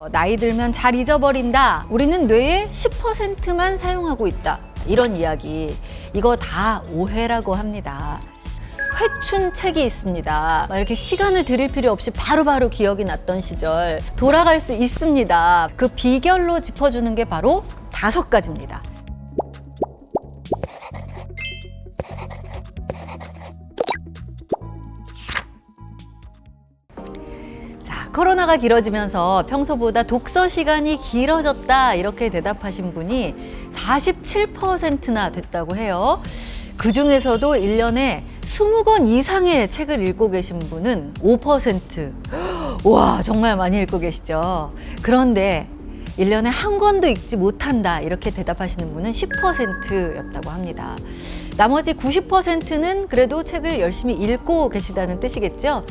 어, 나이 들면 잘 잊어버린다. 우리는 뇌의 10%만 사용하고 있다. 이런 이야기. 이거 다 오해라고 합니다. 회춘 책이 있습니다. 막 이렇게 시간을 들일 필요 없이 바로 바로 기억이 났던 시절 돌아갈 수 있습니다. 그 비결로 짚어주는 게 바로 다섯 가지입니다. 코로나가 길어지면서 평소보다 독서 시간이 길어졌다 이렇게 대답하신 분이 47%나 됐다고 해요. 그 중에서도 1년에 20권 이상의 책을 읽고 계신 분은 5%. 와, 정말 많이 읽고 계시죠. 그런데 1년에 한 권도 읽지 못한다 이렇게 대답하시는 분은 10%였다고 합니다. 나머지 90%는 그래도 책을 열심히 읽고 계시다는 뜻이겠죠.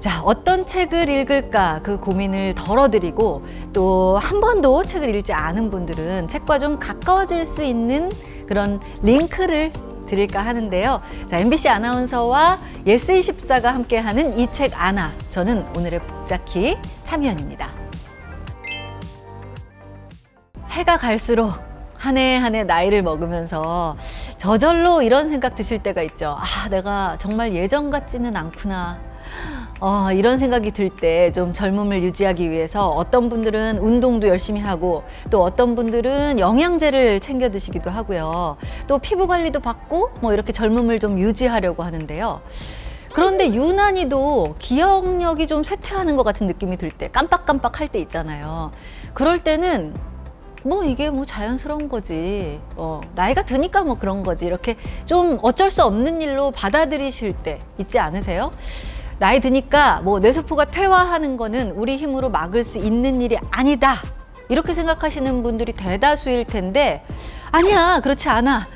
자, 어떤 책을 읽을까 그 고민을 덜어드리고 또 한 번도 책을 읽지 않은 분들은 책과 좀 가까워질 수 있는 그런 링크를 드릴까 하는데요. 자, MBC 아나운서와 예스24가 함께하는 이 책 아나. 저는 오늘의 북자키 참여연입니다. 해가 갈수록 한 해 한 해 나이를 먹으면서 저절로 이런 생각 드실 때가 있죠. 아, 내가 정말 예전 같지는 않구나. 어, 이런 생각이 들 때 좀 젊음을 유지하기 위해서 어떤 분들은 운동도 열심히 하고 또 어떤 분들은 영양제를 챙겨 드시기도 하고요. 또 피부 관리도 받고 뭐 이렇게 젊음을 좀 유지하려고 하는데요. 그런데 유난히도 기억력이 좀 쇠퇴하는 것 같은 느낌이 들 때 깜빡깜빡 할 때 있잖아요. 그럴 때는 뭐 이게 뭐 자연스러운 거지. 어, 나이가 드니까 뭐 그런 거지. 이렇게 좀 어쩔 수 없는 일로 받아들이실 때 있지 않으세요? 나이 드니까 뭐 뇌세포가 퇴화하는 거는 우리 힘으로 막을 수 있는 일이 아니다. 이렇게 생각하시는 분들이 대다수일 텐데 아니야. 그렇지 않아.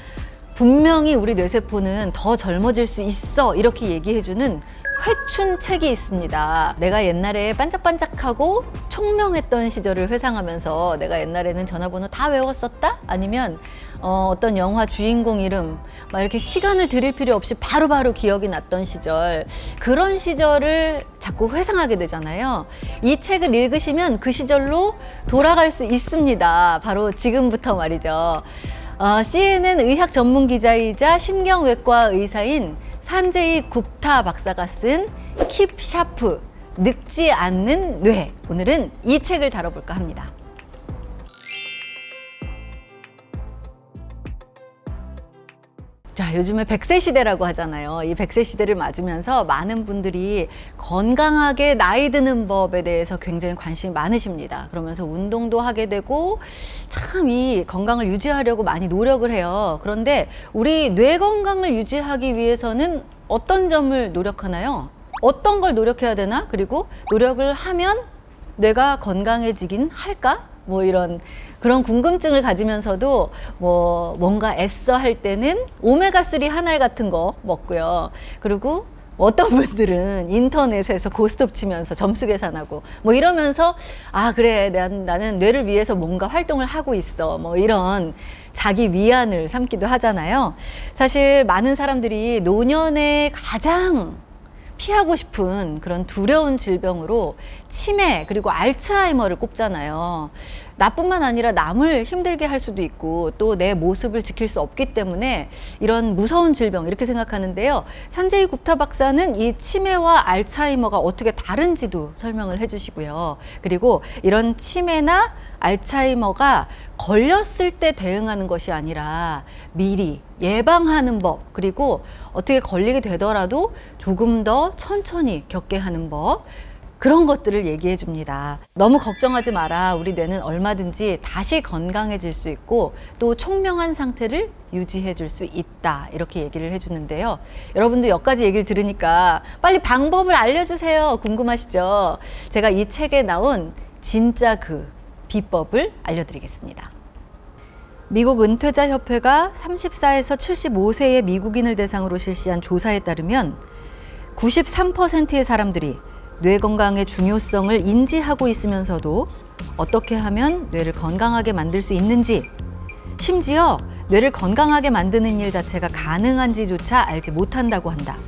분명히 우리 뇌세포는 더 젊어질 수 있어. 이렇게 얘기해주는 회춘 책이 있습니다. 내가 옛날에 반짝반짝하고 총명했던 시절을 회상하면서 내가 옛날에는 전화번호 다 외웠었다? 아니면 어, 어떤 영화 주인공 이름 막 이렇게 시간을 들일 필요 없이 바로바로 기억이 났던 시절 그런 시절을 자꾸 회상하게 되잖아요. 이 책을 읽으시면 그 시절로 돌아갈 수 있습니다. 바로 지금부터 말이죠. 어, CNN 의학 전문 기자이자 신경외과 의사인 산제이 굽타 박사가 쓴 킵 샤프 늙지 않는 뇌 오늘은 이 책을 다뤄볼까 합니다. 자, 요즘에 100세 시대라고 하잖아요. 이 100세 시대를 맞으면서 많은 분들이 건강하게 나이 드는 법에 대해서 굉장히 관심이 많으십니다. 그러면서 운동도 하게 되고 참 이 건강을 유지하려고 많이 노력을 해요. 그런데 우리 뇌 건강을 유지하기 위해서는 어떤 점을 노력하나요? 어떤 걸 노력해야 되나? 그리고 노력을 하면 뇌가 건강해지긴 할까? 뭐 이런 그런 궁금증을 가지면서도 뭐 뭔가 애써 할 때는 오메가3 한알 같은 거 먹고요. 그리고 어떤 분들은 인터넷에서 고스톱 치면서 점수 계산하고 뭐 이러면서 아 그래 난, 나는 뇌를 위해서 뭔가 활동을 하고 있어 뭐 이런 자기 위안을 삼기도 하잖아요. 사실 많은 사람들이 노년에 가장 피하고 싶은 그런 두려운 질병으로 치매 그리고 알츠하이머를 꼽잖아요. 나뿐만 아니라 남을 힘들게 할 수도 있고 또 내 모습을 지킬 수 없기 때문에 이런 무서운 질병 이렇게 생각하는데요. 산제이 굽타 박사는 이 치매와 알츠하이머가 어떻게 다른지도 설명을 해주시고요. 그리고 이런 치매나 알츠하이머가 걸렸을 때 대응하는 것이 아니라 미리 예방하는 법 그리고 어떻게 걸리게 되더라도 조금 더 천천히 겪게 하는 법 그런 것들을 얘기해 줍니다. 너무 걱정하지 마라. 우리 뇌는 얼마든지 다시 건강해질 수 있고 또 총명한 상태를 유지해 줄 수 있다. 이렇게 얘기를 해 주는데요. 여러분도 여기까지 얘기를 들으니까 빨리 방법을 알려주세요. 궁금하시죠? 제가 이 책에 나온 진짜 그 비법을 알려드리겠습니다. 미국 은퇴자 협회가 34에서 75세의 미국인을 대상으로 실시한 조사에 따르면 93%의 사람들이 뇌 건강의 중요성을 인지하고 있으면서도 어떻게 하면 뇌를 건강하게 만들 수 있는지 심지어 뇌를 건강하게 만드는 일 자체가 가능한지조차 알지 못한다고 한다.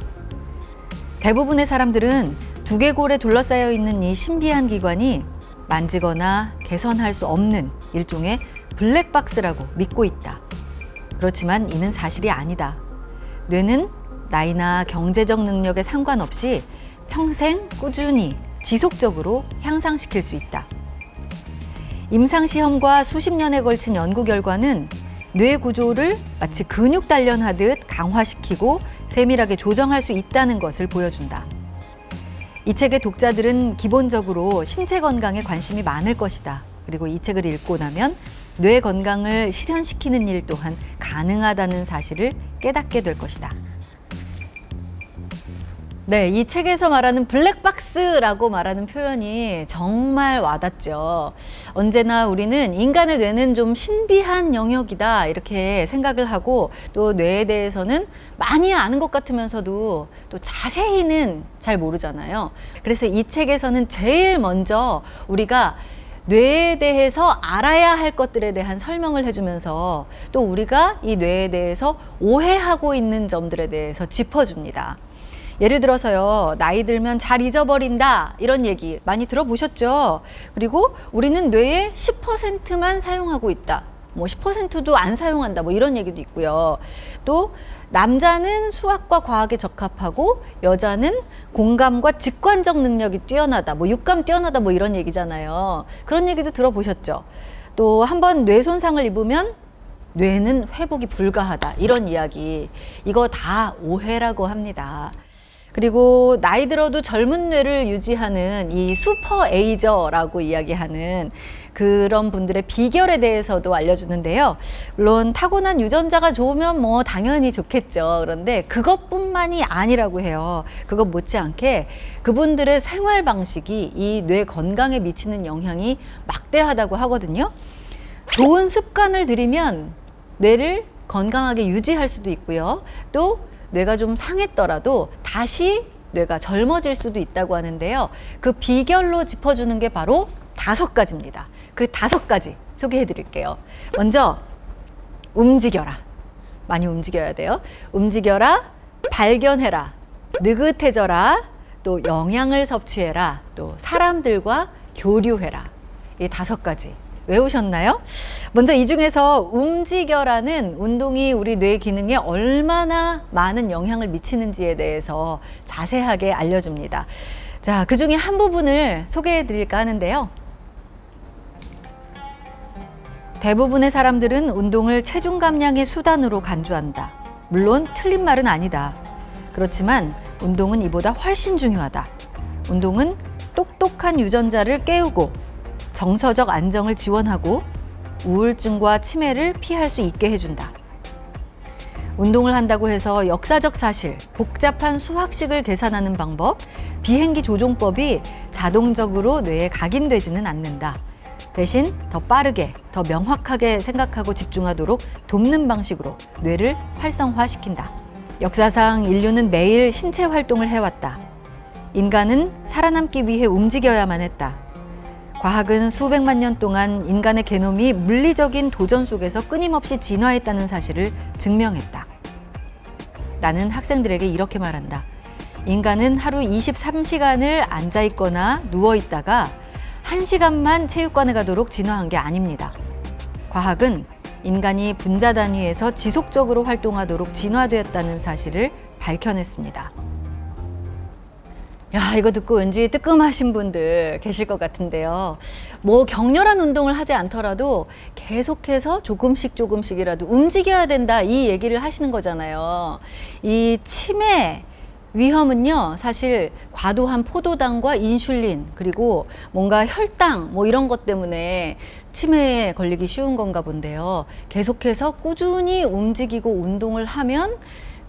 대부분의 사람들은 두개골에 둘러싸여 있는 이 신비한 기관이 만지거나 개선할 수 없는 일종의 블랙박스라고 믿고 있다. 그렇지만 이는 사실이 아니다. 뇌는 나이나 경제적 능력에 상관없이 평생 꾸준히 지속적으로 향상시킬 수 있다. 임상시험과 수십 년에 걸친 연구 결과는 뇌 구조를 마치 근육 단련하듯 강화시키고 세밀하게 조정할 수 있다는 것을 보여준다. 이 책의 독자들은 기본적으로 신체 건강에 관심이 많을 것이다. 그리고 이 책을 읽고 나면 뇌 건강을 실현시키는 일 또한 가능하다는 사실을 깨닫게 될 것이다. 네, 이 책에서 말하는 블랙박스라고 말하는 표현이 정말 와닿죠. 언제나 우리는 인간의 뇌는 좀 신비한 영역이다 이렇게 생각을 하고 또 뇌에 대해서는 많이 아는 것 같으면서도 또 자세히는 잘 모르잖아요. 그래서 이 책에서는 제일 먼저 우리가 뇌에 대해서 알아야 할 것들에 대한 설명을 해주면서 또 우리가 이 뇌에 대해서 오해하고 있는 점들에 대해서 짚어줍니다. 예를 들어서요, 나이 들면 잘 잊어버린다. 이런 얘기 많이 들어보셨죠? 그리고 우리는 뇌의 10%만 사용하고 있다. 뭐 10%도 안 사용한다. 뭐 이런 얘기도 있고요. 또 남자는 수학과 과학에 적합하고 여자는 공감과 직관적 능력이 뛰어나다. 뭐 육감 뛰어나다. 뭐 이런 얘기잖아요. 그런 얘기도 들어보셨죠? 또 한 번 뇌 손상을 입으면 뇌는 회복이 불가하다. 이런 이야기. 이거 다 오해라고 합니다. 그리고 나이 들어도 젊은 뇌를 유지하는 이 슈퍼 에이저라고 이야기하는 그런 분들의 비결에 대해서도 알려주는데요. 물론 타고난 유전자가 좋으면 뭐 당연히 좋겠죠. 그런데 그것뿐만이 아니라고 해요. 그것 못지않게 그분들의 생활 방식이 이 뇌 건강에 미치는 영향이 막대하다고 하거든요. 좋은 습관을 들이면 뇌를 건강하게 유지할 수도 있고요. 또 뇌가 좀 상했더라도 다시 뇌가 젊어질 수도 있다고 하는데요. 그 비결로 짚어주는 게 바로 다섯 가지입니다. 그 다섯 가지 소개해 드릴게요. 먼저, 움직여라. 많이 움직여야 돼요. 움직여라, 발견해라, 느긋해져라, 또 영양을 섭취해라, 또 사람들과 교류해라. 이 다섯 가지. 외우셨나요? 먼저 이 중에서 움직여라는 운동이 우리 뇌 기능에 얼마나 많은 영향을 미치는지에 대해서 자세하게 알려줍니다. 자, 그 중에 한 부분을 소개해 드릴까 하는데요. 대부분의 사람들은 운동을 체중 감량의 수단으로 간주한다. 물론 틀린 말은 아니다. 그렇지만 운동은 이보다 훨씬 중요하다. 운동은 똑똑한 유전자를 깨우고 정서적 안정을 지원하고 우울증과 치매를 피할 수 있게 해준다. 운동을 한다고 해서 역사적 사실, 복잡한 수학식을 계산하는 방법, 비행기 조종법이 자동적으로 뇌에 각인되지는 않는다. 대신 더 빠르게, 더 명확하게 생각하고 집중하도록 돕는 방식으로 뇌를 활성화시킨다. 역사상 인류는 매일 신체 활동을 해왔다. 인간은 살아남기 위해 움직여야만 했다. 과학은 수백만 년 동안 인간의 게놈이 물리적인 도전 속에서 끊임없이 진화했다는 사실을 증명했다. 나는 학생들에게 이렇게 말한다. 인간은 하루 23시간을 앉아 있거나 누워 있다가 1시간만 체육관에 가도록 진화한 게 아닙니다. 과학은 인간이 분자 단위에서 지속적으로 활동하도록 진화되었다는 사실을 밝혀냈습니다. 야, 이거 듣고 왠지 뜨끔하신 분들 계실 것 같은데요. 뭐 격렬한 운동을 하지 않더라도 계속해서 조금씩 조금씩이라도 움직여야 된다 이 얘기를 하시는 거잖아요. 이 치매 위험은요, 사실 과도한 포도당과 인슐린, 그리고 뭔가 혈당, 뭐 이런 것 때문에 치매에 걸리기 쉬운 건가 본데요. 계속해서 꾸준히 움직이고 운동을 하면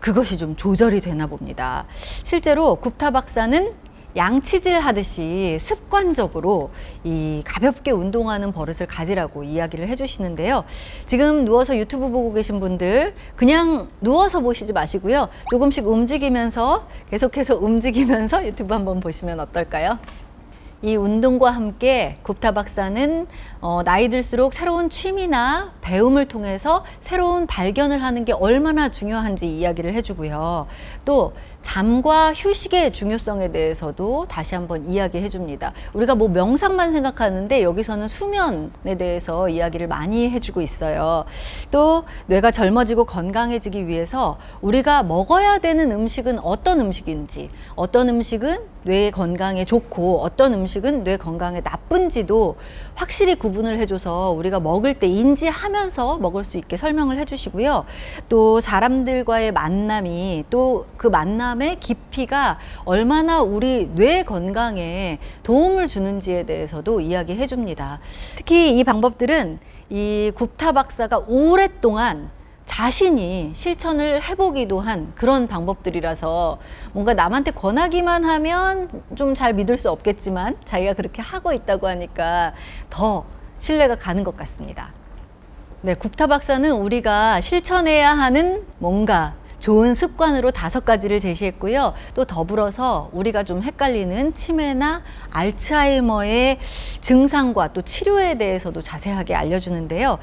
그것이 좀 조절이 되나 봅니다. 실제로 굽타 박사는 양치질 하듯이 습관적으로 이 가볍게 운동하는 버릇을 가지라고 이야기를 해주시는데요. 지금 누워서 유튜브 보고 계신 분들 그냥 누워서 보시지 마시고요. 조금씩 움직이면서 계속해서 움직이면서 유튜브 한번 보시면 어떨까요? 이 운동과 함께 굽타 박사는 어, 나이 들수록 새로운 취미나 배움을 통해서 새로운 발견을 하는 게 얼마나 중요한지 이야기를 해주고요. 또 잠과 휴식의 중요성에 대해서도 다시 한번 이야기해 줍니다. 우리가 뭐 명상만 생각하는데 여기서는 수면에 대해서 이야기를 많이 해주고 있어요. 또 뇌가 젊어지고 건강해지기 위해서 우리가 먹어야 되는 음식은 어떤 음식인지, 어떤 음식은 뇌 건강에 좋고 어떤 음식은 뇌 건강에 나쁜지도 확실히 구분을 해줘서 우리가 먹을 때 인지하면서 먹을 수 있게 설명을 해주시고요. 또 사람들과의 만남이 또 그 만남 의 깊이가 얼마나 우리 뇌 건강에 도움을 주는지에 대해서도 이야기해 줍니다. 특히 이 방법들은 이 굽타 박사가 오랫동안 자신이 실천을 해보기도 한 그런 방법들이라서 뭔가 남한테 권하기만 하면 좀 잘 믿을 수 없겠지만 자기가 그렇게 하고 있다고 하니까 더 신뢰가 가는 것 같습니다. 네, 굽타 박사는 우리가 실천해야 하는 뭔가 좋은 습관으로 다섯 가지를 제시했고요. 또 더불어서 우리가 좀 헷갈리는 치매나 알츠하이머의 증상과 또 치료에 대해서도 자세하게 알려주는데요.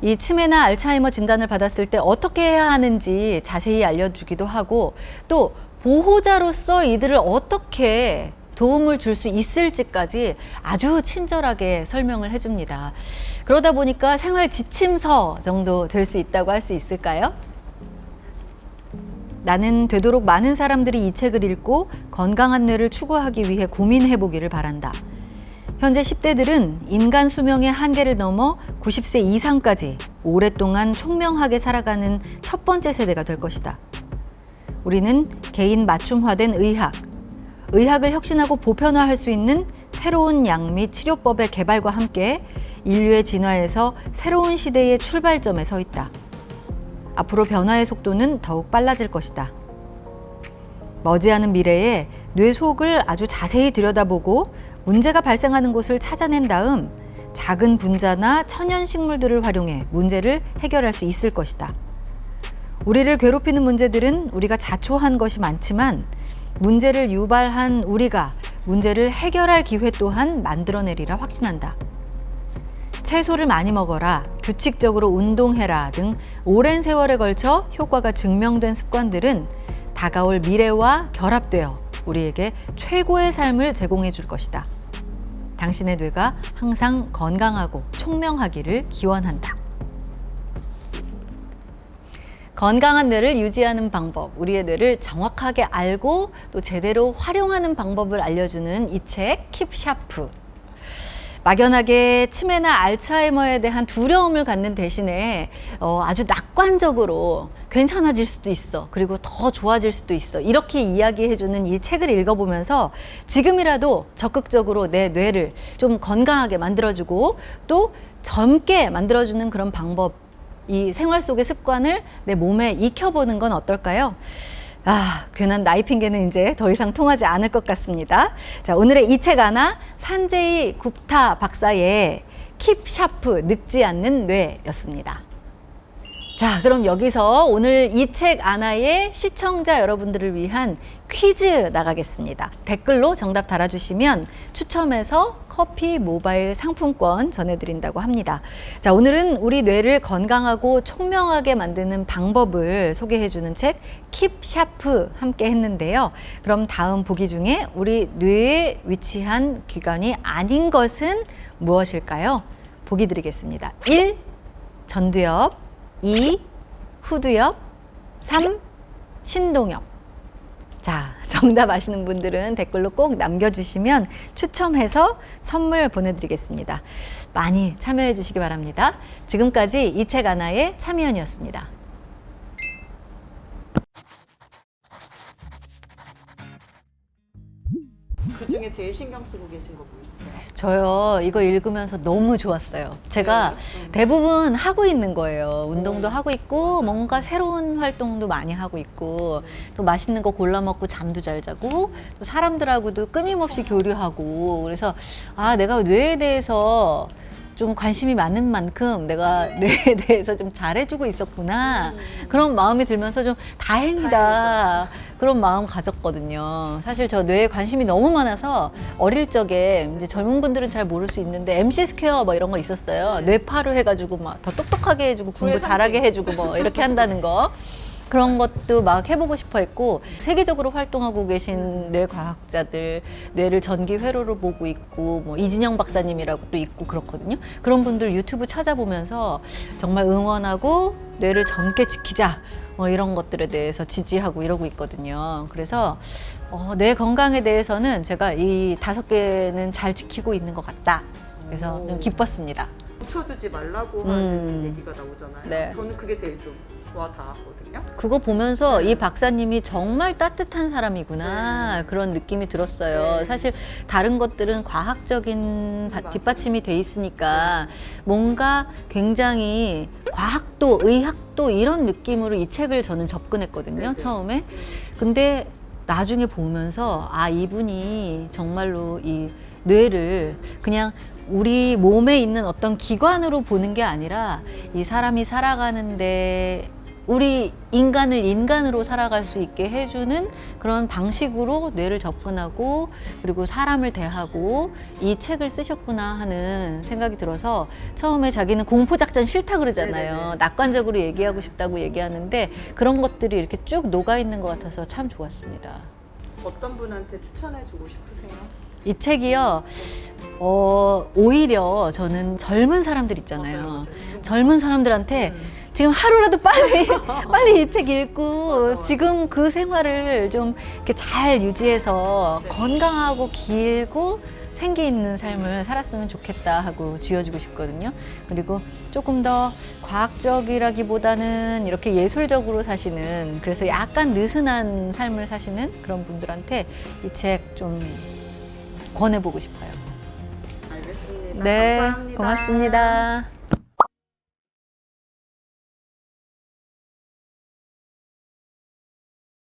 이 치매나 알츠하이머 진단을 받았을 때 어떻게 해야 하는지 자세히 알려주기도 하고 또 보호자로서 이들을 어떻게 도움을 줄 수 있을지까지 아주 친절하게 설명을 해줍니다. 그러다 보니까 생활 지침서 정도 될 수 있다고 할 수 있을까요? 나는 되도록 많은 사람들이 이 책을 읽고 건강한 뇌를 추구하기 위해 고민해 보기를 바란다. 현재 10대들은 인간 수명의 한계를 넘어 90세 이상까지 오랫동안 총명하게 살아가는 첫 번째 세대가 될 것이다. 우리는 개인 맞춤화된 의학, 의학을 혁신하고 보편화할 수 있는 새로운 약 및 치료법의 개발과 함께 인류의 진화에서 새로운 시대의 출발점에 서 있다. 앞으로 변화의 속도는 더욱 빨라질 것이다. 머지않은 미래에 뇌 속을 아주 자세히 들여다보고 문제가 발생하는 곳을 찾아낸 다음 작은 분자나 천연 식물들을 활용해 문제를 해결할 수 있을 것이다. 우리를 괴롭히는 문제들은 우리가 자초한 것이 많지만 문제를 유발한 우리가 문제를 해결할 기회 또한 만들어내리라 확신한다. 채소를 많이 먹어라, 규칙적으로 운동해라 등 오랜 세월에 걸쳐 효과가 증명된 습관들은 다가올 미래와 결합되어 우리에게 최고의 삶을 제공해 줄 것이다. 당신의 뇌가 항상 건강하고 총명하기를 기원한다. 건강한 뇌를 유지하는 방법, 우리의 뇌를 정확하게 알고 또 제대로 활용하는 방법을 알려주는 이 책 킵샤프. 막연하게 치매나 알츠하이머에 대한 두려움을 갖는 대신에 어, 아주 낙관적으로 괜찮아질 수도 있어. 그리고 더 좋아질 수도 있어. 이렇게 이야기해주는 이 책을 읽어보면서 지금이라도 적극적으로 내 뇌를 좀 건강하게 만들어주고 또 젊게 만들어주는 그런 방법, 이 생활 속의 습관을 내 몸에 익혀보는 건 어떨까요? 아, 괜한 나이 핑계는 이제 더 이상 통하지 않을 것 같습니다. 자, 오늘의 이 책 하나, 산제이 굽타 박사의 킵 샤프, 늙지 않는 뇌였습니다. 자, 그럼 여기서 오늘 이책 하나의 시청자 여러분들을 위한 퀴즈 나가겠습니다. 댓글로 정답 달아주시면 추첨해서 커피 모바일 상품권 전해드린다고 합니다. 자, 오늘은 우리 뇌를 건강하고 총명하게 만드는 방법을 소개해주는 책 킵샤프 함께 했는데요. 그럼 다음 보기 중에 우리 뇌에 위치한 기관이 아닌 것은 무엇일까요? 보기 드리겠습니다. 1. 전두엽 2. 후두엽 3. 신동엽 자, 정답 아시는 분들은 댓글로 꼭 남겨주시면 추첨해서 선물 보내드리겠습니다. 많이 참여해 주시기 바랍니다. 지금까지 이 책 하나의 참여연이었습니다. 그 중에 제일 신경 쓰고 계신 거뭐 있어요? 저요, 이거 읽으면서 너무 좋았어요. 제가 네. 대부분 하고 있는 거예요. 운동도 하고 있고, 뭔가 새로운 활동도 많이 하고 있고, 또 맛있는 거 골라 먹고 잠도 잘 자고, 또 사람들하고도 끊임없이 교류하고, 그래서, 아, 내가 뇌에 대해서 좀 관심이 많은 만큼 내가 뇌에 대해서 좀 잘해주고 있었구나. 그런 마음이 들면서 좀 다행이다. 다행이다. 그런 마음 가졌거든요. 사실 저 뇌에 관심이 너무 많아서 어릴 적에 이제 젊은 분들은 잘 모를 수 있는데 MC 스퀘어 뭐 이런 거 있었어요. 뇌파로 해가지고 막 더 똑똑하게 해주고 공부 잘하게. 해주고 뭐 이렇게 한다는 거. 그런 것도 막 해보고 싶어 했고 세계적으로 활동하고 계신 뇌 과학자들 뇌를 전기 회로로 보고 있고 뭐 이진영 박사님이라고 또 있고 그렇거든요. 그런 분들 유튜브 찾아보면서 정말 응원하고 뇌를 젊게 지키자 뭐 이런 것들에 대해서 지지하고 이러고 있거든요. 그래서 어, 뇌 건강에 대해서는 제가 이 다섯 개는 잘 지키고 있는 것 같다. 그래서 좀 오. 기뻤습니다. 붙여주지 말라고 음. 하는 얘기가 나오잖아요. 네. 저는 그게 제일 좀 와 닿았거든요. 그거 보면서 이 박사님이 정말 따뜻한 사람이구나 네. 그런 느낌이 들었어요. 네. 사실 다른 것들은 과학적인 바- 맞아요. 뒷받침이 돼 있으니까 뭔가 굉장히 과학도 의학도 이런 느낌으로 이 책을 저는 접근했거든요. 네, 네. 처음에. 근데 나중에 보면서 아 이분이 정말로 이 뇌를 그냥 우리 몸에 있는 어떤 기관으로 보는 게 아니라 이 사람이 살아가는데 우리 인간을 인간으로 살아갈 수 있게 해주는 그런 방식으로 뇌를 접근하고 그리고 사람을 대하고 이 책을 쓰셨구나 하는 생각이 들어서 처음에 자기는 공포작전 싫다 그러잖아요. 네네네. 낙관적으로 얘기하고 싶다고 얘기하는데 그런 것들이 이렇게 쭉 녹아 있는 것 같아서 참 좋았습니다. 어떤 분한테 추천해주고 싶으세요? 이 책이요, 어, 오히려 저는 젊은 사람들 있잖아요. 맞아요, 맞아요. 젊은 사람들한테 음. 지금 하루라도 빨리 빨리 이 책 읽고. 지금 그 생활을 좀 이렇게 잘 유지해서 네. 건강하고 길고 생기 있는 삶을 살았으면 좋겠다 하고 쥐어주고 싶거든요. 그리고 조금 더 과학적이라기보다는 이렇게 예술적으로 사시는 그래서 약간 느슨한 삶을 사시는 그런 분들한테 이 책 좀 권해보고 싶어요. 알겠습니다. 네, 감사합니다. 고맙습니다.